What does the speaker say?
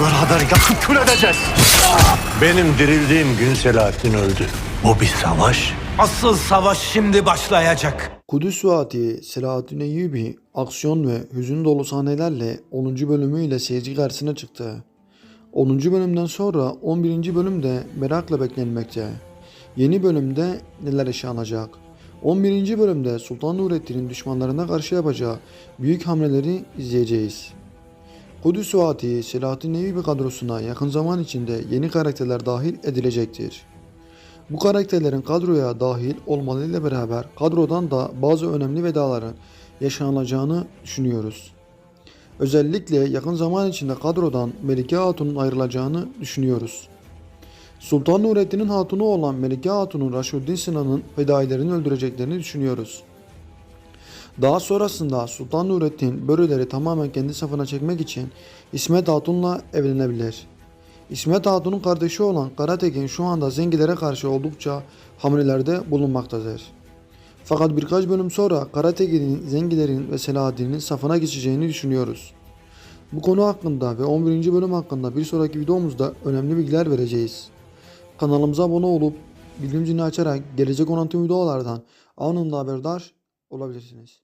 beraber yakıp kül edeceğiz. Benim dirildiğim gün Selahattin öldü. Bu bir savaş. Asıl savaş şimdi başlayacak. Kudüs Vaati Selahattin Eyyubi aksiyon ve hüzün dolu sahnelerle 10. bölümüyle seyirci karşısına çıktı. 10. bölümden sonra 11. bölüm de merakla beklenmekte. Yeni bölümde neler yaşanacak? 11. bölümde Sultan Nurettin'in düşmanlarına karşı yapacağı büyük hamleleri izleyeceğiz. Kudüs Vaati Selahattin Eyyubi kadrosuna yakın zaman içinde yeni karakterler dahil edilecektir. Bu karakterlerin kadroya dahil olmalarıyla beraber kadrodan da bazı önemli vedaların yaşanacağını düşünüyoruz. Özellikle yakın zaman içinde kadrodan Melike Hatun'un ayrılacağını düşünüyoruz. Sultan Nurettin'in hatunu olan Melike Hatun'un Raşuddin Sinan'ın fedailerini öldüreceklerini düşünüyoruz. Daha sonrasında Sultan Nurettin Börüleri tamamen kendi safına çekmek için İsmet Hatun'la evlenebilir. İsmet Hatun'un kardeşi olan Karatekin şu anda Zengilere karşı oldukça hamlelerde bulunmaktadır. Fakat birkaç bölüm sonra Karatekin'in, Zengilerin ve Selahaddin'in safına geçeceğini düşünüyoruz. Bu konu hakkında ve 11. bölüm hakkında bir sonraki videomuzda önemli bilgiler vereceğiz. Kanalımıza abone olup bildirim zilini açarak gelecek olan tüm videolardan anında haberdar olabilirsiniz.